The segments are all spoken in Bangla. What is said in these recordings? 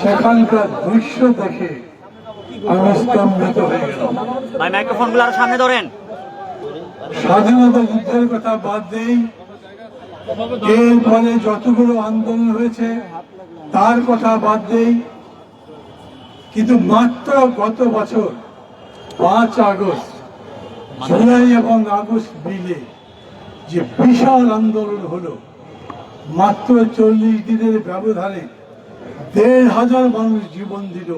সেখানকার দৃশ্য দেখে আমি স্তম্ভিত হয়ে গেলাম। ভাই মাইক্রোফোনগুলো আরও সামনে ধরেন। স্বাধীনতা যুদ্ধের কথা বাদ দেই। এরপরে যতগুলো আন্দোলন হয়েছে তার কথা বাদ দেই। কিন্তু মাত্র গত বছর পাঁচ আগস্ট জুলাই এবং আগস্ট মিলে যে বিশাল আন্দোলন হলো মাত্র চল্লিশ দিনের ব্যবধানে দেড় হাজার মানুষ জীবন দিল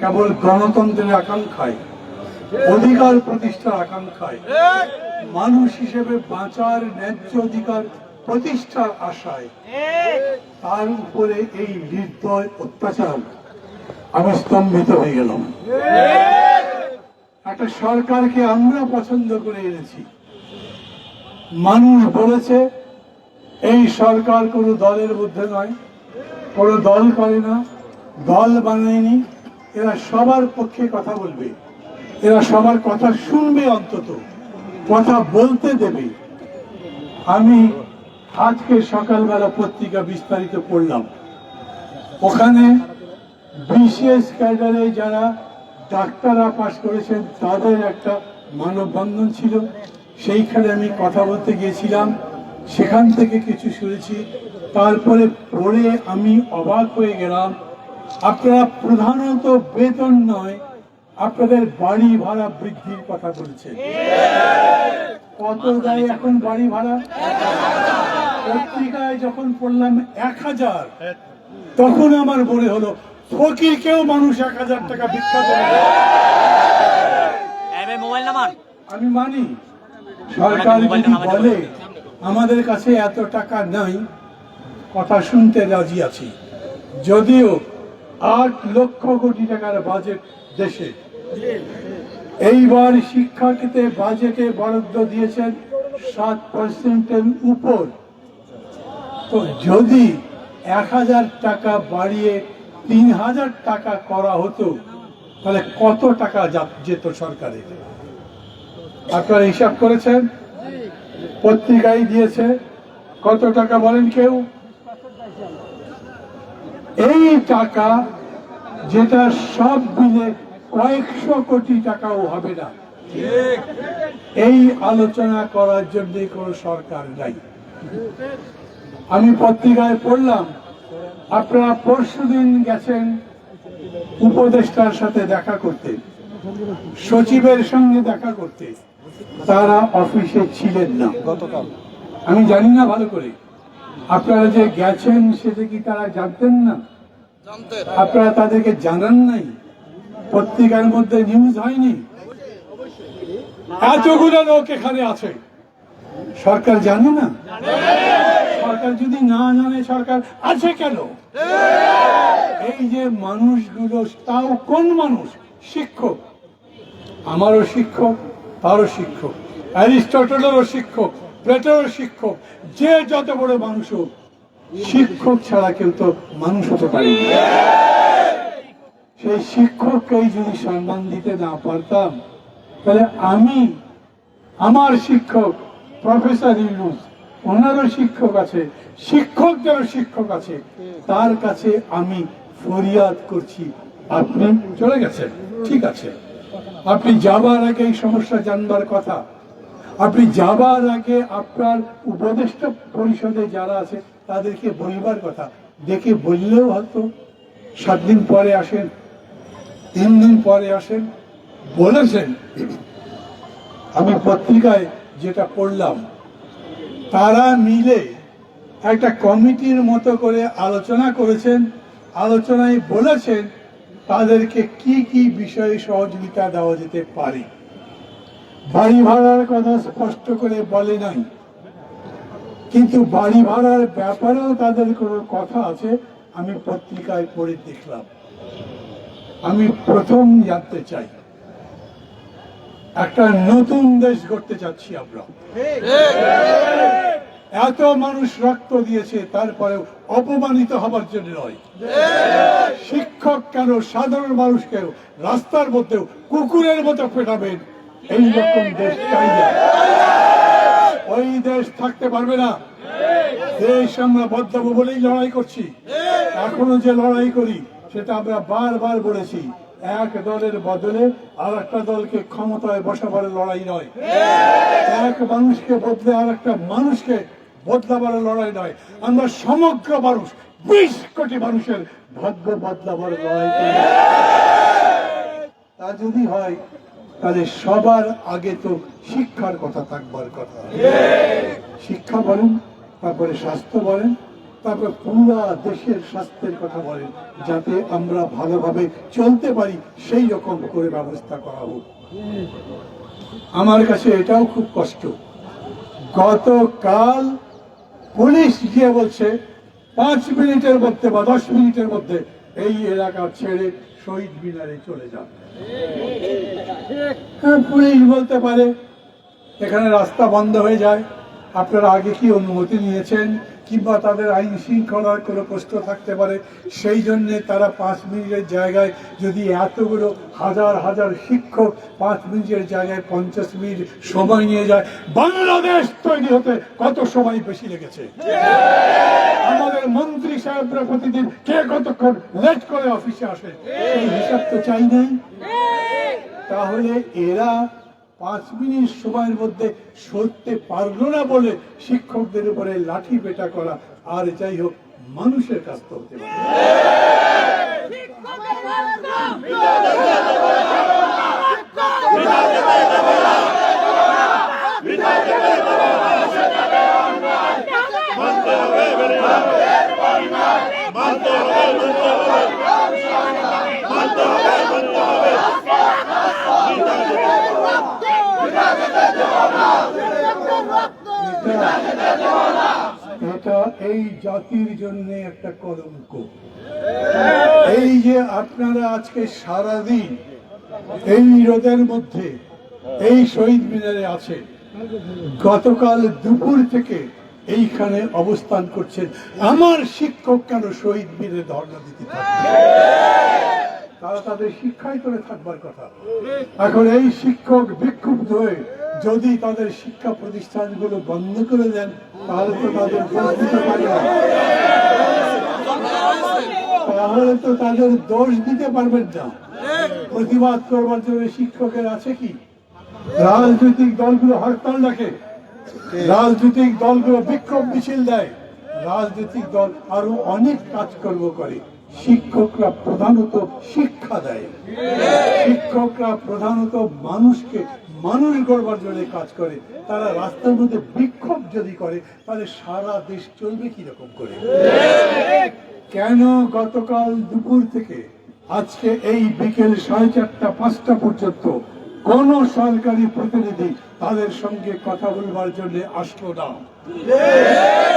কেবল গণতন্ত্রের আকাঙ্ক্ষায়, অধিকার প্রতিষ্ঠার আকাঙ্ক্ষায়। মানুষ হিসেবে বাঁচার ন্যায্য অধিকার প্রতিষ্ঠার আশায়। তার উপরে এই নির্দয় অত্যাচার আমি স্তম্ভিত হয়ে গেলাম। একটা সরকারকে আমরা পছন্দ করে এনেছি। মানুষ বলেছে, এই সরকার কোনো দলের মধ্যে নয়। কোনো দল করে না, দল বানায়নি, এরা সবার পক্ষে কথা বলবে। এরা সবার কথা শুনবে অন্তত, কথা বলতে দেবে। আমি আজকে সকালবেলা পত্রিকা বিস্তারিত পড়লাম। ওখানে বিশেষ ক্যাডারে যারা ডাক্তাররা পাশ করেছেন, তাদের একটা মানববন্ধন ছিল। সেইখানে আমি কথা বলতে গিয়েছিলাম। সেখান থেকে কিছু শুনেছি। তারপরে পড়ে আমি অবাক হয়ে গেলাম। আপনারা প্রধানত বেতন নয় আপনাদের বাড়ি ভাড়া বৃদ্ধির কথা বলছেন। কত দেয় এখন বাড়ি ভাড়া? পত্রিকায় যখন পড়লাম এক হাজার তখন আমার মনে হলো ফকিরকেও মানুষ এক হাজার টাকা ভিক্ষা করে। আমি মানি। সরকার যদি বলে আমাদের কাছে এত টাকা নাই কথা শুনতে রাজি আছি। যদিও আট লক্ষ কোটি টাকার বাজেট দেশে। এইবার শিক্ষাক্ষেত্রে বাজেটে বরাদ্দ দিয়েছেন সাত পার্সেন্টের উপর। তো যদি এক হাজার টাকা বাড়িয়ে তিন হাজার টাকা করা হতো, তাহলে কত টাকা যেত সরকারের আপনারা হিসাব করেছেন? পত্রিকায় দিয়েছে। কত টাকা বলেন কেউ? এই টাকা যেটা সব মিলে কয়েকশো কোটি টাকাও হবে না। এই আলোচনা করার জন্য কোনো সরকার নাই। আমি পত্রিকায় পড়লাম আপনারা পরশুদিন গেছেন উপদেষ্টার সাথে দেখা করতে সচিবের সঙ্গে দেখা করতে। তারা অফিসে ছিলেন না। গতকাল। আমি জানি না ভালো করে। আপনারা যে গেছেন সেটা কি তারা জানতেন না? আপনারা তাদেরকে জানান নাই? পত্রিকার মধ্যে নিউজ হয়নি? এতগুলো লোক এখানে আছে। সরকার জানে না? সরকার যদি না জানে সরকার আছে কেন? এই যে মানুষগুলো তাও কোন মানুষ? শিক্ষক। আমারও শিক্ষক তারও শিক্ষক। অ্যারিস্টটলেরও শিক্ষক। প্লেটোরও শিক্ষক, যে যত বড় মানুষ হোক, শিক্ষক ছাড়া কেউ তো মানুষ হতে পারে সেই শিক্ষককেই যদি সম্মান দিতে না পারতাম, তাহলে আমি, আমার শিক্ষক, প্রফেসর ইউনুস, ওনারও শিক্ষক আছে শিক্ষক শিক্ষকদেরও শিক্ষক আছে, তার কাছে আমি ফরিয়াদ করছি। আপনি চলে গেছেন, ঠিক আছে। আপনি যাবার আগে এই সমস্যা জানবার কথা। আপনি যাবার আগে আপনার উপদেষ্টা পরিষদে যারা আছে, তাদেরকে বলবার কথা। দেখে বললেও হয়তো সাত দিন পরে আসেন, তিন দিন পরে আসেন, বলেছেন। আমি পত্রিকায় যেটা পড়লাম, তারা মিলে একটা কমিটির মতো করে আলোচনা করেছেন। আলোচনায় বলেছেন, তাদেরকে কি কি বিষয়ে সহযোগিতা দেওয়া যেতে পারে। বাড়ি ভাড়ার কথা স্পষ্ট করে বলে নাই। কিন্তু বাড়ি ভাড়ার ব্যাপারেও তাদের কোনো কথা আছে, আমি পত্রিকায় পড়ে দেখলাম। আমি প্রথম জানতে চাই, একটা নতুন দেশ গড়তে চাচ্ছি আমরা। এত মানুষ রক্ত দিয়েছে, তারপরেও অপমানিত হবার জন্য নয়। শিক্ষক কেন সাধারণ মানুষকেও রাস্তার মধ্যেও কুকুরের মতো পেটাবেন এই রকম দেশ চাই না। ওই দেশ থাকতে পারবে না। দেশ আমরা বদলাবো বলেই লড়াই করছি। এখনও যে লড়াই করি, সেটা আমরা বারবার বলেছি। এক দলের বদলে আর একটা দলকে ক্ষমতায় বসাবার লড়াই নয়। এক মানুষকে বদলে আর একটা মানুষকে বদলাবার লড়াই নয়। আমরা সমগ্র মানুষ, বিশ কোটি মানুষের ভাগ্য বদলাবার লড়াই করি। তা যদি হয় তাহলে সবার আগে তো শিক্ষার কথা থাকবার কথা। শিক্ষা বলেন তারপরে স্বাস্থ্য বলেন তারপরে পুরা দেশের স্বাস্থ্যের কথা বলেন যাতে আমরা ভালোভাবে চলতে পারি সেই রকম করে ব্যবস্থা করা হোক। আমার কাছে এটাও খুব কষ্ট। গতকাল পুলিশ গিয়ে বলছে পাঁচ মিনিটের মধ্যে বা দশ মিনিটের মধ্যে এই এলাকা ছেড়ে শহীদ মিনারে চলে হ্যাঁ, পুলিশ বলতে পারে। এখানে রাস্তা বন্ধ হয়ে যায়। আপনারা আগে কি অনুমতি নিয়েছেন? কিংবা তাদের আইন শৃঙ্খলার কোনো প্রশ্ন থাকতে পারে, সেই জন্য তারা পাঁচ মিনিটের জায়গায় যদি এতগুলো হাজার হাজার শিক্ষক পাঁচ মিনিটের জায়গায় পঞ্চাশ মিনিট সময় নিয়ে যায়, বাংলাদেশ তৈরি হতে কত সময় বেশি লেগেছে? আমাদের মন্ত্রী সাহেবরা প্রতিদিন কে কতক্ষণ লেট করে অফিসে আসে? সেই হিসাব তো চাই নাই। তাহলে এরা পাঁচ মিনিট সময়ের মধ্যে সরতে পারল না বলে শিক্ষকদের উপরে লাঠি পেটা করা। আর যাই হোক, মানুষের কাজ তো হতে পারে। এটা এই জাতির জন্য একটা কলঙ্ক। এই যে আপনারা আজকে সারাদিন এই রোদের মধ্যে এই শহীদ মিনারে আছে গতকাল দুপুর থেকে এইখানে অবস্থান করছেন। আমার শিক্ষক কেন শহীদ মিনারে ধর্ণা দিতে তারা তাদের শিক্ষাই করে থাকবার কথা। এখন এই শিক্ষক বিক্ষুব্ধ হয়ে যদি তাদের শিক্ষা প্রতিষ্ঠানগুলো বন্ধ করে দেন, তাহলে তো তাদের তাহলে তো তাদের দোষ দিতে পারবেন না। প্রতিবাদ করবার জন্য শিক্ষকের আছে কি? রাজনৈতিক দলগুলো হরতাল ডাকে। রাজনৈতিক দলগুলো বিক্ষোভ মিছিল দেয়। রাজনৈতিক দল আরও অনেক কাজকর্ম করে। শিক্ষকরা প্রধানত শিক্ষা দেয়। শিক্ষকরা প্রধানত মানুষকে মানুষ গড়বার জন্য কাজ করে, তারা রাস্তার মধ্যে বিক্ষোভ যদি করে, তাহলে সারা দেশ চলবে কীরকম করে? কেন গতকাল দুপুর থেকে আজকে এই বিকেল সাড়ে চারটা, পাঁচটা পর্যন্ত কোন সরকারি প্রতিনিধি তাদের সঙ্গে কথা বলবার জন্য আসলো না?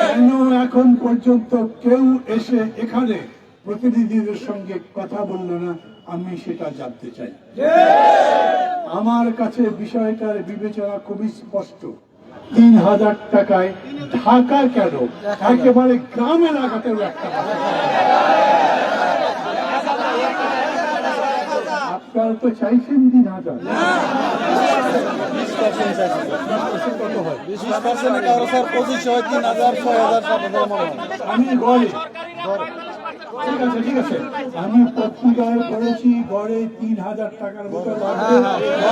কেন এখন পর্যন্ত কেউ এসে এখানে প্রতিনিধিদের সঙ্গে কথা বলল না? আমি সেটা জানতে চাই। আমার কাছে বিষয়টার বিবেচনা খুবই স্পষ্ট। তিন হাজার টাকায় ঢাকা কেন? একেবারে গ্রাম এলাকাতেও একটা তো চাইছেন তিন হাজার। আমি গড়ে ঠিক আছে ঠিক আছে। আমি পত্রিকায় পড়েছি গড়ে তিন হাজার টাকার মতো লাগবে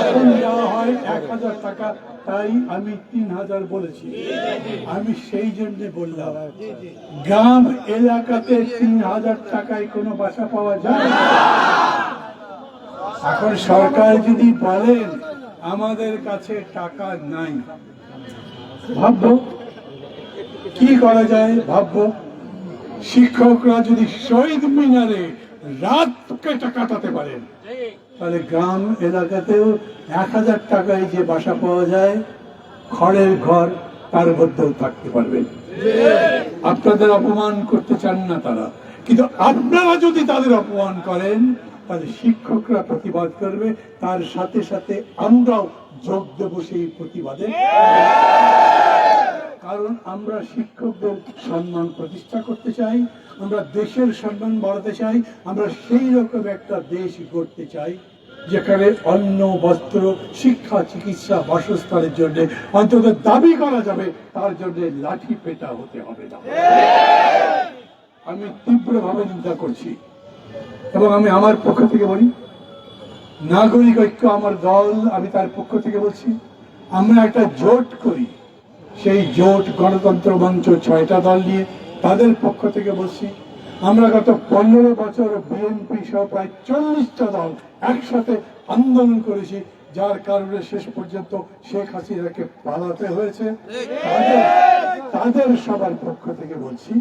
এখন দেওয়া হয় এক হাজার টাকা তাই আমি তিন হাজার বলেছি। আমি সেই জন্য বললাম গ্রাম এলাকাতে তিন হাজার টাকায় কোনো বাসা পাওয়া যায় না। এখন সরকার যদি বলেন আমাদের কাছে টাকা নাই। ভাববো কি করা যায়? ভাববো। শিক্ষকরা যদি শহীদ মিনারে রাত কেটে কাটাতে পারেন তাহলে গ্রাম এলাকাতেও এক হাজার টাকায় যে বাসা পাওয়া যায়, খড়ের ঘর তার মধ্যেও থাকতে পারবেন আপনাদের অপমান করতে চান না তারা, কিন্তু আপনারা যদি তাদের অপমান করেন, তাহলে শিক্ষকরা প্রতিবাদ করবে, তার সাথে সাথে আমরাও যোগ দেব সেই প্রতিবাদে। কারণ আমরা শিক্ষকদের সম্মান প্রতিষ্ঠা করতে চাই, আমরা দেশের সম্মান বাড়াতে চাই, আমরা সেই রকম একটা দেশ গড়তে চাই, যেখানে অন্ন, বস্ত্র, শিক্ষা, চিকিৎসা, বাসস্থানের জন্য অন্তত দাবি করা যাবে, তার জন্য লাঠি পেটা হতে হবে না। আমি তীব্রভাবে নিন্দা করছি এবং আমি আমার পক্ষ থেকে বলি, নাগরিক ঐক্য আমার দল, আমি তার পক্ষ থেকে বলছি, আমরা একটা জোট করি। সেই জোট গণতন্ত্র মঞ্চ ছয়টা দল নিয়ে তাদের পক্ষ থেকে বলছি, আমরা গত পনেরো বছর বিএনপি সহ প্রায় চল্লিশটা দল একসাথে আন্দোলন করেছি, যার কারণে শেষ পর্যন্ত শেখ হাসিনাকে পালাতে হয়েছে। তাদের সবার পক্ষ থেকে বলছি,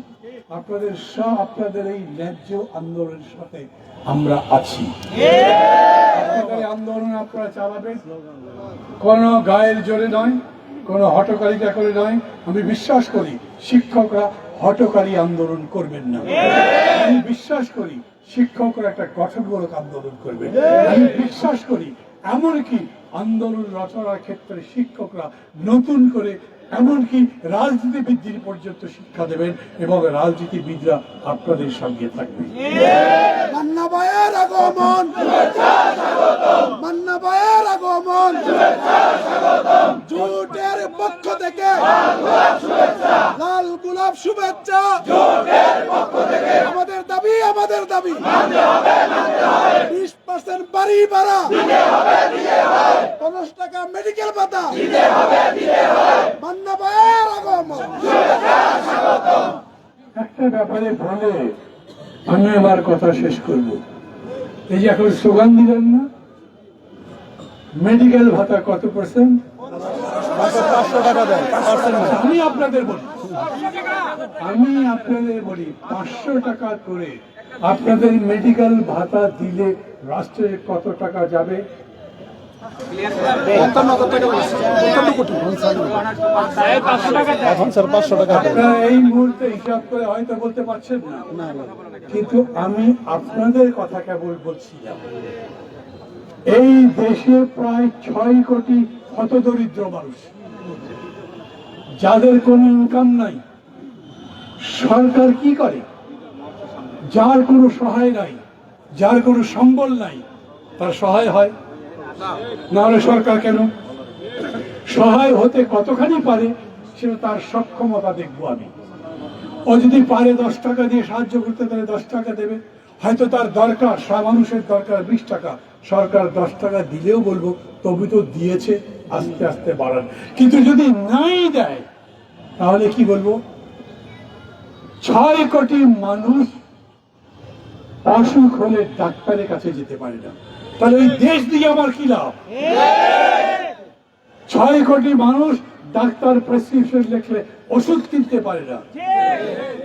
আপনাদের সব, আপনাদের এই ন্যায্য আন্দোলনের সাথে আমরা আছি। আন্দোলন আপনারা চালাবেন, কোন গায়ের জোরে নয়। কোন হটকারিতা করে নয়, আমি বিশ্বাস করি শিক্ষকরা হটকারী আন্দোলন করবেন না। আমি বিশ্বাস করি শিক্ষকরা একটা গঠনমূলক আন্দোলন করবেন। আমি বিশ্বাস করি এমনকি আন্দোলন রচনার ক্ষেত্রে শিক্ষকরা নতুন করে এমনকি রাজনীতিবিদদের পর্যন্ত শিক্ষা দেবেন এবং রাজনীতিবিদরা আপনাদের সঙ্গে থাকবে। আগমন! আগমন! জোটের পক্ষ থেকে লাল গোলাপ শুভেচ্ছা! আমাদের দাবি আমাদের দাবি! বিশ পার্সেন্ট বাড়ি ভাড়া। পঞ্চাশ টাকা মেডিকেল ভাতা। মান্না ভাইয়ের আগমন। একটা ব্যাপারে বলে আমি আমার কথা শেষ করব। এই যে এখন স্লোগান দিলেন না? মেডিকেল ভাতা কত পার্সেন্ট আমি আপনাদের বলি। আমি আপনাদের বলি পাঁচশো টাকা করে আপনাদের মেডিকেল ভাতা দিলে রাষ্ট্রে কত টাকা যাবে? এই মুহূর্তে হিসাব করে হয়তো বলতে পারছেন না। কিন্তু আমি আপনাদের কথা কেবল বলছি। এই দেশে প্রায় ছয় কোটি হতদরিদ্র মানুষ। যাদের কোনো ইনকাম নাই। সরকার কি করে? যার কোনো সহায় নাই। যার কোনো সম্বল নাই, তার সহায় হয়। না হলে সরকার কেন? সহায় হতে কতখানি পারে, সেটা তার সক্ষমতা দেখব আমি। ও যদি পারে দশ টাকা দিয়ে সাহায্য করতে, তাহলে দশ টাকা দেবে। হয়তো তার দরকার মানুষের দরকার বিশ টাকা। সরকার দশ টাকা দিলেও বলব, তবু তো দিয়েছে, আস্তে আস্তে বাড়ান। কিন্তু যদি নাই দেয়, তাহলে কি বলব? ছয় কোটি মানুষ অসুখ হলে ডাক্তারের কাছে যেতে পারে না। তাহলে ওই দেশ দিয়ে আমার কি লাভ? ছয় কোটি মানুষ ডাক্তার প্রেসক্রিপশন লিখলে ওষুধ কিনতে পারে না।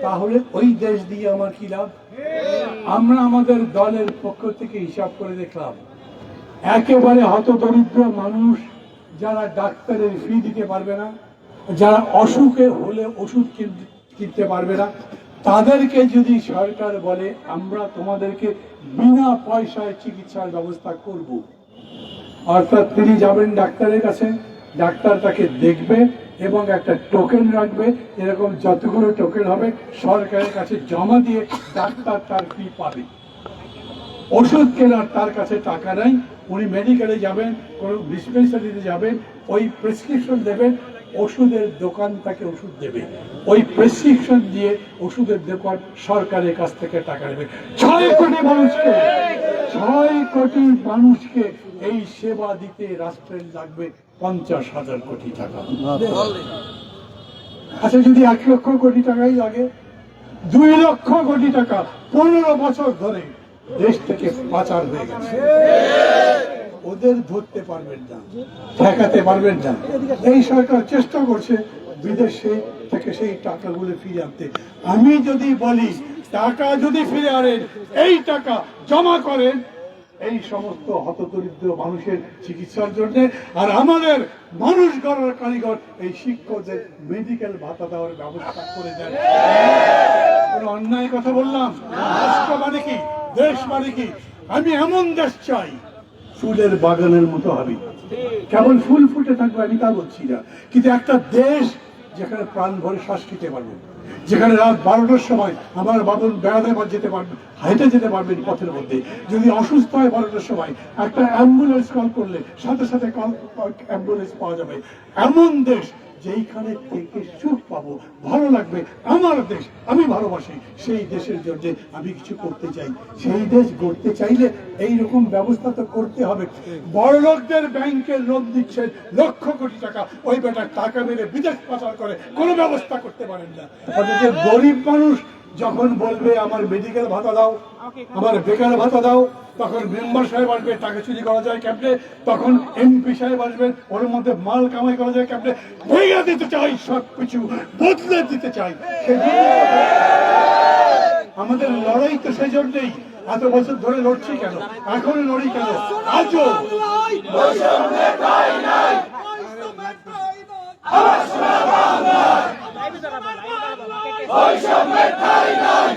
তাহলে ওই দেশ দিয়ে আমার কি লাভ? আমরা আমাদের দলের পক্ষ থেকে হিসাব করে দেখলাম, একেবারে হতদরিদ্র মানুষ যারা ডাক্তারের ফি দিতে পারবে না, যারা অসুখে হলে ওষুধ কিন- কিনতে পারবে না তাদেরকে যদি সরকার বলে, আমরা তোমাদেরকে বিনা পয়সায় চিকিৎসার ব্যবস্থা করব। অর্থাৎ তিনি যাবেন ডাক্তারের কাছে, ডাক্তার তাকে দেখবে এবং একটা টোকেন রাখবে। এরকম যতগুলো টোকেন হবে, সরকারের কাছে জমা দিয়ে ডাক্তার তার ফি পাবে। ওষুধ কেনার তার কাছে টাকা নাই। উনি মেডিকেলে যাবেন, কোনো ডিসপেন্সারিতে যাবেন, ওই প্রেসক্রিপশন দেবেন ওষুধের দোকান তাকে ওষুধ দেবে। ওই প্রেসক্রিপশন দিয়ে ওষুধের দোকান সরকারের কাছ থেকে টাকা নেবে। ছয় কোটি মানুষকে, ছয় কোটি মানুষকে এই সেবা দিতে রাষ্ট্রের লাগবে পঞ্চাশ হাজার কোটি টাকা। আচ্ছা যদি এক লক্ষ কোটি টাকাই লাগে, দুই লক্ষ কোটি টাকা পনেরো বছর ধরে দেশ থেকে পাচার হয়ে গেছে। ওদের ধরতে পারবেন না, ঠেকাতে পারবেন না। এই সরকার চেষ্টা করছে বিদেশে থেকে সেই টাকাগুলো ফিরে আনতে। আমি যদি বলি, টাকা যদি ফিরে আনেন, এই টাকা জমা করেন, এই সমস্ত হতদরিদ্র মানুষের চিকিৎসার জন্য আর আমাদের মানুষ গড়ার কারিগর, এই শিক্ষকদের মেডিকেল ভাতা দেওয়ার ব্যবস্থা করে দেন। কোনো অন্যায় কথা বললাম? রাষ্ট্র মানে কি? দেশ মানে কি? আমি এমন দেশ চাই ফুলের বাগানের মতো হবে। কেবল ফুল ফুটে থাকবে আমি তা বলছি না। কিন্তু একটা দেশ যেখানে প্রাণ ভরে শ্বাস নিতে পারব, যেখানে রাত বারোটার সময় আমার বাদন বেড়াতে যেতে পারবে, হাইটে যেতে পারবেন পথের মধ্যে। যদি অসুস্থ হয় বারোটার সময়, একটা অ্যাম্বুলেন্স কল করলে সাথে সাথে কল, অ্যাম্বুলেন্স পাওয়া যাবে। এমন দেশ যেইখানে থেকে সুখ পাবো, ভালো লাগবে। আমার দেশ, আমি ভালোবাসি। সেই দেশের জন্য আমি কিছু করতে চাই। সেই দেশ গড়তে চাইলে এই রকম ব্যবস্থা তো করতে হবে। বড়লোকদের ব্যাংকে লোন দিচ্ছেন লক্ষ কোটি টাকা। ওই বেটার টাকা মেরে বিদেশ পাচার করে। কোনো ব্যবস্থা করতে পারেন না। অথচ গরিব মানুষ যখন বলবে আমার মেডিকেল ভাতা দাও আমার বেকার ভাতা দাও তখন মেম্বার সাহেব আসবে টাকা চুরি করা যায় ক্যাম্পে তখন এমপি সাহেব আসবেন ওর মধ্যে মাল কামাই করা যায় ক্যাম্পে ভেঙে দিতে চাই সব কিছু বদলে দিতে চাই। আমাদের লড়াই তো সেই জন্যই। এত বছর ধরে লড়ছি কেন? এখন লড়ি কেন? আজও। বৈষম্যের ঠাঁই নাই। বৈষম্যের ঠাই নাই।